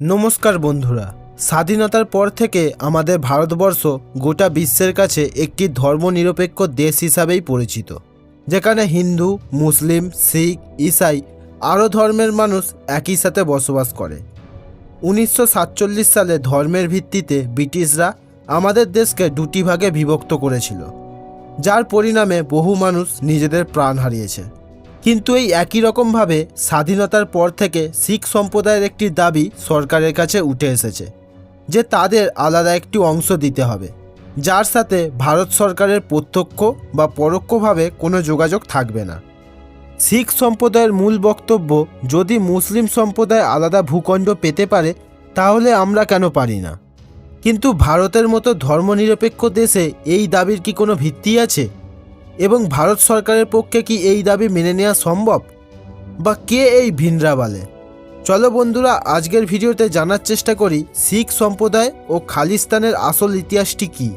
নমস্কার বন্ধুরা, স্বাধীনতার পর থেকে আমাদের ভারতবর্ষ গোটা বিশ্বের কাছে একটি ধর্মনিরপেক্ষ দেশ হিসাবেই পরিচিত, যেখানে হিন্দু, মুসলিম, শিখ, ইসাই আরও ধর্মের মানুষ একই সাথে বসবাস করে। উনিশশো সাতচল্লিশ সালে ধর্মের ভিত্তিতে ব্রিটিশরা আমাদের দেশকে দুটি ভাগে বিভক্ত করেছিল, যার পরিণামে বহু মানুষ নিজেদের প্রাণ হারিয়েছে। কিন্তু এই একই রকমভাবে স্বাধীনতার পর থেকে শিখ সম্প্রদায়ের একটি দাবি সরকারের কাছে উঠে এসেছে, যে তাদের আলাদা একটি অংশ দিতে হবে, যার সাথে ভারত সরকারের প্রত্যক্ষ বা পরোক্ষভাবে কোনো যোগাযোগ থাকবে না। শিখ সম্প্রদায়ের মূল বক্তব্য, যদি মুসলিম সম্প্রদায় আলাদা ভূখণ্ড পেতে পারে, তাহলে আমরা কেন পারি না? কিন্তু ভারতের মতো ধর্মনিরপেক্ষ দেশে এই দাবির কি কোনো ভিত্তি আছে? এবং ভারত সরকারের পক্ষে কি এই দাবি মেনে নেওয়া সম্ভব? বা কে এই ভিনরা বলে চলো বন্ধুরা, আজকের ভিডিওতে জানার চেষ্টা করি, শিখ সম্প্রদায় ও খালিস্তানের আসল ইতিহাসটি কী?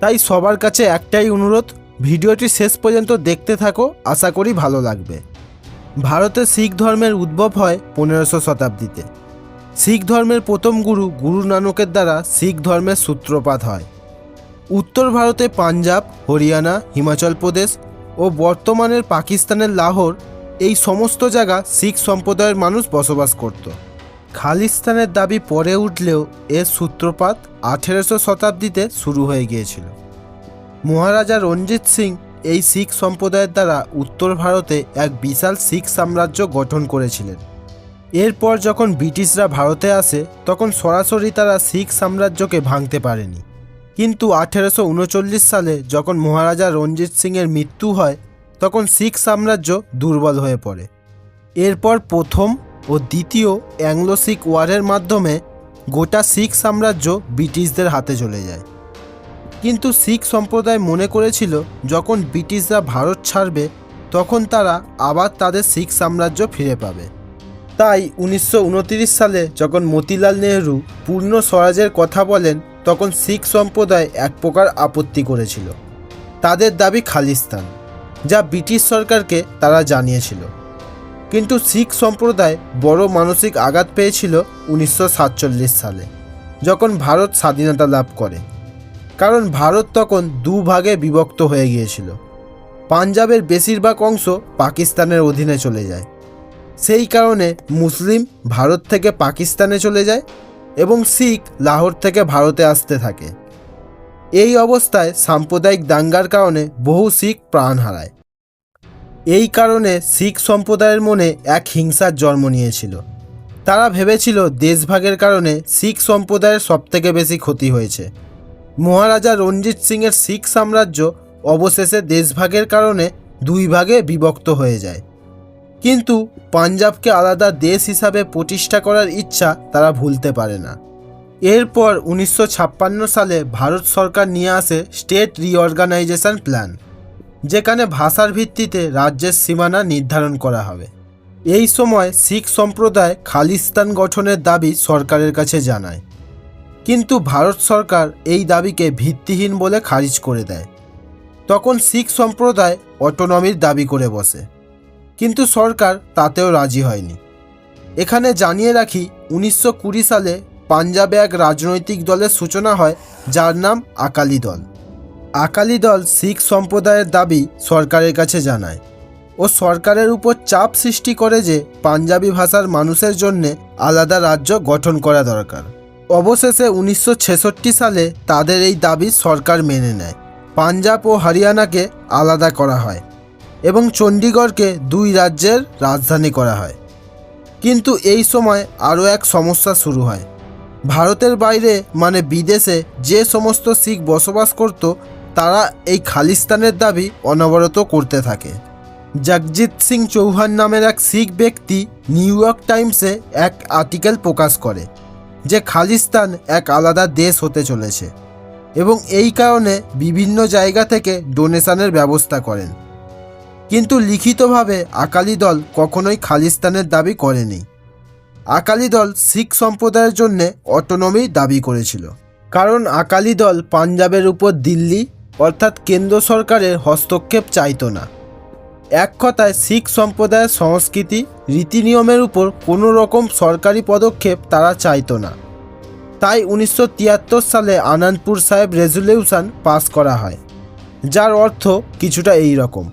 তাই সবার কাছে একটাই অনুরোধ, ভিডিওটি শেষ পর্যন্ত দেখতে থাকো, আশা করি ভালো লাগবে। ভারতে শিখ ধর্মের উদ্ভব হয় পনেরোশো শতাব্দীতে। শিখ ধর্মের প্রথম গুরু গুরু নানকের দ্বারা শিখ ধর্মের সূত্রপাত হয়। উত্তর ভারতে পাঞ্জাব, হরিয়ানা, হিমাচল প্রদেশ ও বর্তমানের পাকিস্তানের লাহোর এই সমস্ত জায়গা শিখ সম্প্রদায়ের মানুষ বসবাস করত। খালিস্তানের দাবি পরে উঠলেও এর সূত্রপাত আঠেরোশো শতাব্দীতে শুরু হয়ে গিয়েছিল। মহারাজা রঞ্জিত সিং এই শিখ সম্প্রদায়ের দ্বারা উত্তর ভারতে এক বিশাল শিখ সাম্রাজ্য গঠন করেছিলেন। এরপর যখন ব্রিটিশরা ভারতে আসে, তখন সরাসরি তারা শিখ সাম্রাজ্যকে ভাঙতে পারেনি। কিন্তু আঠেরোশো উনচল্লিশ সালে যখন মহারাজা রঞ্জিত সিংয়ের মৃত্যু হয়, তখন শিখ সাম্রাজ্য দুর্বল হয়ে পড়ে। এরপর প্রথম ও দ্বিতীয় অ্যাংলো শিখ ওয়ারের মাধ্যমে গোটা শিখ সাম্রাজ্য ব্রিটিশদের হাতে চলে যায়। কিন্তু শিখ সম্প্রদায় মনে করেছিল, যখন ব্রিটিশরা ভারত ছাড়বে, তখন তারা আবার তাদের শিখ সাম্রাজ্য ফিরে পাবে। তাই উনিশশো উনত্রিশ সালে যখন মতিলাল নেহরু পূর্ণ স্বরাজের কথা বলেন তখন শিখ সম্প্রদায় এক প্রকার আপত্তি করেছিল। তাদের দাবি খালিস্তান, যা ব্রিটিশ সরকারকে তারা জানিয়েছিল। কিন্তু শিখ সম্প্রদায় বড় মানসিক আঘাত পেয়েছিল উনিশশো সাতচল্লিশ সালে, যখন ভারত স্বাধীনতা লাভ করে। কারণ ভারত তখন দু ভাগে বিভক্ত হয়ে গিয়েছিল। পাঞ্জাবের বেশিরভাগ অংশ পাকিস্তানের অধীনে চলে যায়। সেই কারণে মুসলিম ভারত থেকে পাকিস্তানে চলে যায় এবং শিখ লাহোর থেকে ভারতে আসতে থাকে। এই অবস্থায় সাম্প্রদায়িক দাঙ্গার কারণে বহু শিখ প্রাণ হারায়। এই কারণে শিখ সম্প্রদায়ের মনে এক হিংসার জন্ম নিয়েছিল। তারা ভেবেছিল দেশভাগের কারণে শিখ সম্প্রদায়ের সবথেকে বেশি ক্ষতি হয়েছে। মহারাজা রঞ্জিত সিংয়ের শিখ সাম্রাজ্য অবশেষে দেশভাগের কারণে দুই ভাগে বিভক্ত হয়ে যায়। কিন্তু পাঞ্জাবকে আলাদা দেশ হিসাবে প্রতিষ্ঠা করার ইচ্ছা তারা ভুলতে পারে না। এরপর উনিশশো ছাপ্পান্ন সালে ভারত সরকার নিয়ে আসে স্টেট রিঅর্গানাইজেশন প্ল্যান, যেখানে ভাষার ভিত্তিতে রাজ্যের সীমানা নির্ধারণ করা হবে। এই সময় শিখ সম্প্রদায় খালিস্তান গঠনের দাবি সরকারের কাছে জানায়। কিন্তু ভারত সরকার এই দাবিকে ভিত্তিহীন বলে খারিজ করে দেয়। তখন শিখ সম্প্রদায় অটোনমির দাবি করে বসে। কিন্তু সরকার তাতেও রাজি হয়নি। এখানে জানিয়ে রাখি, উনিশশো কুড়ি সালে পাঞ্জাবে এক রাজনৈতিক দলের সূচনা হয়, যার নাম আকালি দল। আকালি দল শিখ সম্প্রদায়ের দাবি সরকারের কাছে জানায় ও সরকারের উপর চাপ সৃষ্টি করে যে পাঞ্জাবি ভাষার মানুষের জন্যে আলাদা রাজ্য গঠন করা দরকার। অবশেষে উনিশশো ছেষট্টি সালে তাদের এই দাবি সরকার মেনে নেয়। পাঞ্জাব ও হরিয়ানাকে আলাদা করা হয়। এবং চণ্ডীগড়কে দুই রাজ্যের রাজধানী করা হয়। কিন্তু এই সময় আরও এক সমস্যা শুরু হয়। ভারতের বাইরে মানে বিদেশে, যে সমস্ত শিখ বসবাস করত, তারা এই খালিস্তানের দাবি অনবরত করতে থাকে। জগজিৎ সিং চৌহান নামের এক শিখ ব্যক্তি নিউ ইয়র্ক টাইমসে এক আর্টিকেল প্রকাশ করে, যে খালিস্তান এক আলাদা দেশ হতে চলেছে এবং এই কারণে বিভিন্ন জায়গা থেকে ডোনেশনের ব্যবস্থা করেন। কিন্তু লিখিতভাবে আকালি দল কখনোই খালিস্তানের দাবি করেনি। আকালি দল শিখ সম্প্রদায়ের জন্য অটোনমি দাবি করেছিল। কারণ আকালি দল পাঞ্জাবের উপর দিল্লি, অর্থাৎ কেন্দ্র সরকারের হস্তক্ষেপ চাইতো না। এক কথায়, শিখ সম্প্রদায়ের সংস্কৃতি, রীতিনিয়মের উপর কোনো রকম সরকারি পদক্ষেপ তারা চাইতো না। তাই উনিশশো তিয়াত্তর সালে আনন্দপুর সাহেব রেজুলিউশন পাস করা হয়, যার অর্থ কিছুটা এই রকম।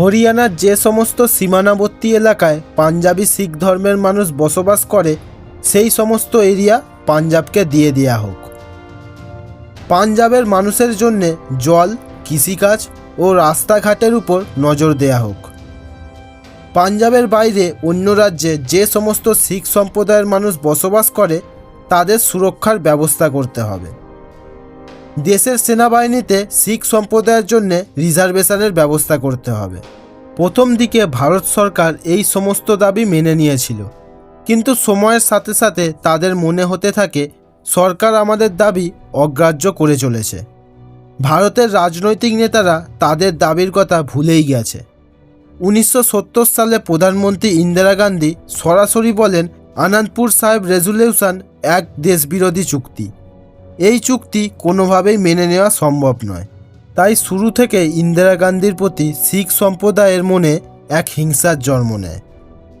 হরিয়ানার যে সমস্ত সীমানাবর্তী এলাকায় পাঞ্জাবি শিখ ধর্মের মানুষ বসবাস করে, সেই সমস্ত এরিয়া পাঞ্জাবকে দিয়ে দেওয়া হোক। পাঞ্জাবের মানুষের জন্য জল, কৃষিকাজ ও রাস্তাঘাটের উপর নজর দেয়া হোক। পাঞ্জাবের বাইরে অন্য রাজ্যে যে সমস্ত শিখ সম্প্রদায়ের মানুষ বসবাস করে, তাদের সুরক্ষার ব্যবস্থা করতে হবে। দেশের সেনাবাহিনীতে শিখ সম্প্রদায়ের জন্য রিজার্ভেশনের ব্যবস্থা করতে হবে। প্রথম দিকে ভারত সরকার এই সমস্ত দাবি মেনে নিয়েছিল। কিন্তু সময়ের সাথে সাথে তাদের মনে হতে থাকে, সরকার আমাদের দাবি অগ্রাহ্য করে চলেছে। ভারতের রাজনৈতিক নেতারা তাদের দাবির কথা ভুলেই গেছে। উনিশশো সত্তর সালে প্রধানমন্ত্রী ইন্দিরা গান্ধী সরাসরি বলেন, আনন্দপুর সাহেব রেজুলেশন এক দেশবিরোধী চুক্তি। এই চুক্তি কোনোভাবেই মেনে নেওয়া সম্ভব নয়। তাই শুরু থেকে ইন্দিরা গান্ধীর প্রতি শিখ সম্প্রদায়ের মনে এক হিংসার জন্ম নেয়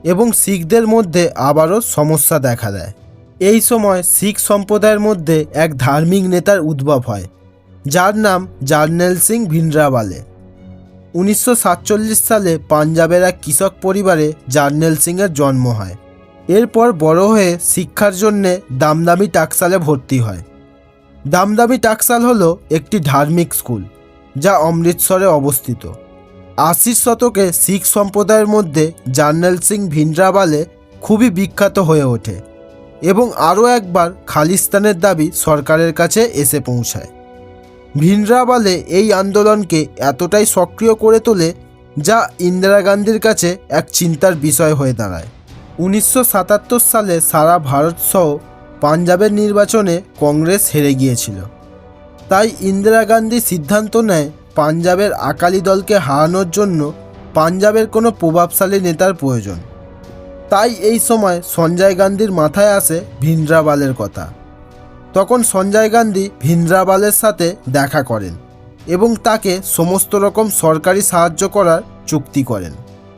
এবং শিখদের মধ্যে আবারও সমস্যা দেখা দেয়। এই সময় শিখ সম্প্রদায়ের মধ্যে এক ধার্মিক নেতার উদ্ভব হয়, যার নাম জার্নেল সিং ভিন্ড্রাওয়ালে উনিশশো সালে পাঞ্জাবের এক কৃষক পরিবারে জার্নেল সিংয়ের জন্ম হয়। এরপর বড় হয়ে শিক্ষার জন্যে দামদামি টাকসালে ভর্তি হয়। দামদামি টাকসাল হলো একটি ধার্মিক স্কুল, যা অমৃতসরে অবস্থিত। আশির শতকে শিখ সম্প্রদায়ের মধ্যে জার্নেল সিং ভিন্ড্রাওয়ালে খুবই বিখ্যাত হয়ে ওঠে এবং আরও একবার খালিস্তানের দাবি সরকারের কাছে এসে পৌঁছায়। ভিন্ড্রাওয়ালে এই আন্দোলনকে এতটাই সক্রিয় করে তোলে যা ইন্দিরা গান্ধীর কাছে এক চিন্তার বিষয় হয়ে দাঁড়ায়। উনিশশো সাতাত্তর সালে সারা ভারতসহ পাঞ্জাবের নির্বাচনে কংগ্রেস হেরে গিয়েছিল। তাই ইন্দিরা গান্ধী সিদ্ধান্ত নেয় পাঞ্জাবের আকালি দলকে হারানোর জন্য পাঞ্জাবের কোনো প্রভাবশালী নেতার প্রয়োজন। তাই এই সময় সঞ্জয় গান্ধীর মাথায় আসে ভিন্দ্রাবালের কথা। তখন সঞ্জয় গান্ধী ভিন্দ্রাবালের সাথে দেখা করেন এবং তাকে সমস্ত রকম সরকারি সাহায্য করার চুক্তি করেন।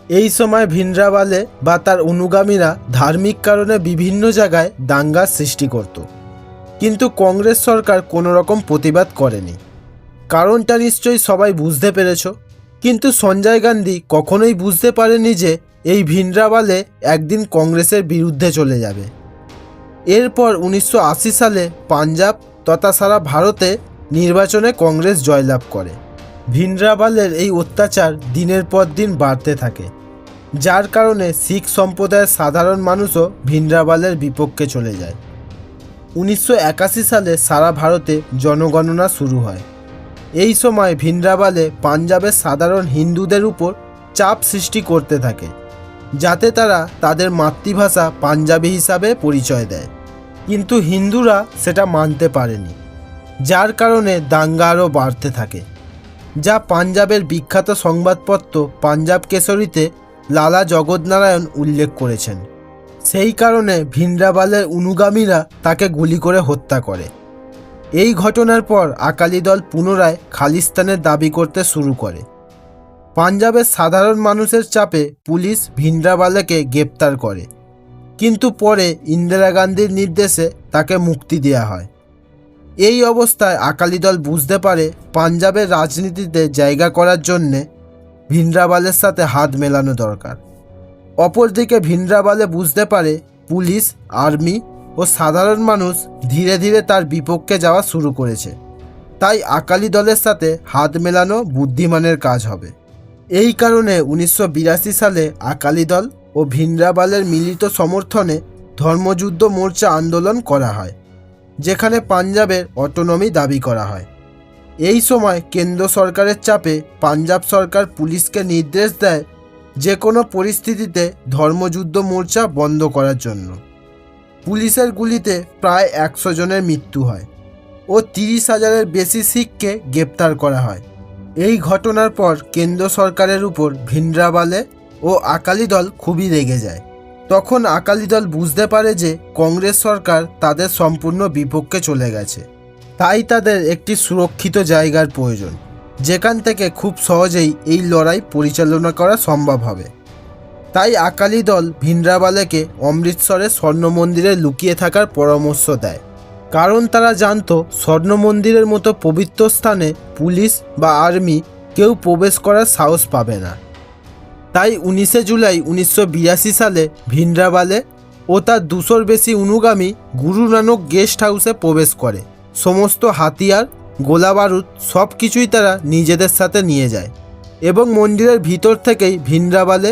এই সময় ভিন্দ্রাবালে বা তার অনুগামীরা ধার্মিক কারণে বিভিন্ন জায়গায় দাঙ্গার সৃষ্টি করত। কিন্তু কংগ্রেস সরকার কোনো রকম প্রতিবাদ করেনি। কারণটা নিশ্চয়ই সবাই বুঝতে পেরেছ। কিন্তু সঞ্জয় গান্ধী কখনোই বুঝতে পারেনি যে এই ভিন্দ্রাবালে একদিন কংগ্রেসের বিরুদ্ধে চলে যাবে। এরপর উনিশশো আশি সালে পাঞ্জাব তথা সারা ভারতে নির্বাচনে কংগ্রেস জয়লাভ করে। ভিন্দ্রাবালের এই অত্যাচার দিনের পর দিন বাড়তে থাকে, যার কারণে শিখ সম্প্রদায়ের সাধারণ মানুষও ভিন্দ্রাবালের বিপক্ষে চলে যায়। উনিশশো একাশি সালে সারা ভারতে জনগণনা শুরু হয়। এই সময় ভিন্দ্রাবালে পাঞ্জাবের সাধারণ হিন্দুদের উপর চাপ সৃষ্টি করতে থাকে, যাতে তারা তাদের মাতৃভাষা পাঞ্জাবি হিসাবে পরিচয় দেয়। কিন্তু হিন্দুরা সেটা মানতে পারেনি, যার কারণে দাঙ্গা আরও বাড়তে থাকে। যা পাঞ্জাবের বিখ্যাত সংবাদপত্র পাঞ্জাব কেশরীতে লালা জগৎনারায়ণ উল্লেখ করেছেন। সেই কারণে ভিন্দ্রাবালের অনুগামীরা তাকে গুলি করে হত্যা করে। এই ঘটনার পর আকালি দল পুনরায় খালিস্তানের দাবি করতে শুরু করে। পাঞ্জাবের সাধারণ মানুষের চাপে পুলিশ ভিন্দ্রাবালেকে গ্রেপ্তার করে। কিন্তু পরে ইন্দিরা গান্ধীর নির্দেশে তাকে মুক্তি দেওয়া হয়। এই অবস্থায় আকালি দল বুঝতে পারে পাঞ্জাবের রাজনীতিতে জায়গা করার জন্যে ভিন্দ্রাবালের সাথে হাত মেলানো দরকার। অপরদিকে ভিন্দ্রাবালে বুঝতে পারে পুলিশ, আর্মি ও সাধারণ মানুষ ধীরে ধীরে তার বিপক্ষে যাওয়া শুরু করেছে। তাই আকালি দলের সাথে হাত মেলানো বুদ্ধিমানের কাজ হবে। এই কারণে উনিশশো বিরাশি সালে আকালি দল ও ভিন্দ্রাবালের মিলিত সমর্থনে ধর্মযুদ্ধ মোর্চা আন্দোলন করা হয়। যেখানে পাঞ্জাবের অটোনমি দাবি করা হয়। এই সময় কেন্দ্র সরকারের চাপে পাঞ্জাব সরকার পুলিশকে নির্দেশ দেয় যে কোনো পরিস্থিতিতে ধর্মযুদ্ধ মোর্চা বন্ধ করার জন্য। পুলিশের গুলিতে প্রায় একশো জনের মৃত্যু হয় ও তিরিশ হাজারের বেশি শিখকে গ্রেপ্তার করা হয়। এই ঘটনার পর কেন্দ্র সরকারের উপর ভিন্দ্রাবালে ও আকালি দল খুবই রেগে যায়। তখন আকালি দল বুঝতে পারে যে কংগ্রেস সরকার তাদের সম্পূর্ণ বিপক্ষে চলে গেছে। তাই তাদের একটি সুরক্ষিত জায়গার প্রয়োজন, যেখান থেকে খুব সহজেই এই লড়াই পরিচালনা করা সম্ভব হবে। তাই আকালি দল ভিন্দ্রাবালেকে অমৃতসরে স্বর্ণ মন্দিরে লুকিয়ে থাকার পরামর্শ দেয়। কারণ তারা জানত স্বর্ণ মন্দিরের মতো পবিত্র স্থানে পুলিশ বা আর্মি কেউ প্রবেশ করার সাহস পাবে না। তাই উনিশে জুলাই উনিশশো বিরাশি সালে ভিন্দ্রাবালে ও তার দুশোর বেশি অনুগামী গুরু নানক গেস্ট হাউসে প্রবেশ করে। সমস্ত হাতিয়ার গোলা বারুদ সব কিছুই তারা নিজেদের সাথে নিয়ে যায় এবং মন্দিরের ভিতর থেকেই ভিন্দ্রাবালে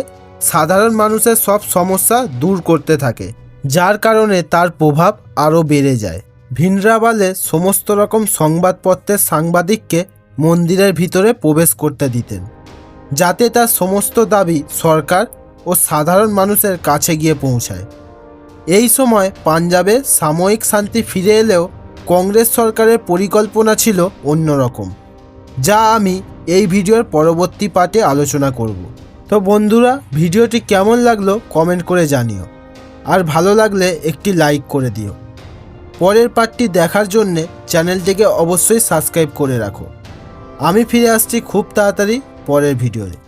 সাধারণ মানুষের সব সমস্যা দূর করতে থাকে, যার কারণে তার প্রভাব আরও বেড়ে যায়। ভিন্দ্রাবালে সমস্ত রকম সংবাদপত্রের সাংবাদিককে মন্দিরের ভিতরে প্রবেশ করতে দিতেন। যাতে তার সমস্ত দাবি সরকার ও সাধারণ মানুষের কাছে গিয়ে পৌঁছায়। এই সময় পাঞ্জাবে সাময়িক শান্তি ফিরে এলেও কংগ্রেস সরকারের পরিকল্পনা ছিল অন্যরকম, যা আমি এই ভিডিওর পরবর্তী পার্টে আলোচনা করব। তো বন্ধুরা, ভিডিওটি কেমন লাগল কমেন্ট করে জানিও, আর ভালো লাগলে একটি লাইক করে দিও। পরের পার্টটি দেখার জন্যে চ্যানেলটিকে অবশ্যই সাবস্ক্রাইব করে রাখো। আমি ফিরে আসছি খুব তাড়াতাড়ি পরের ভিডিওতে।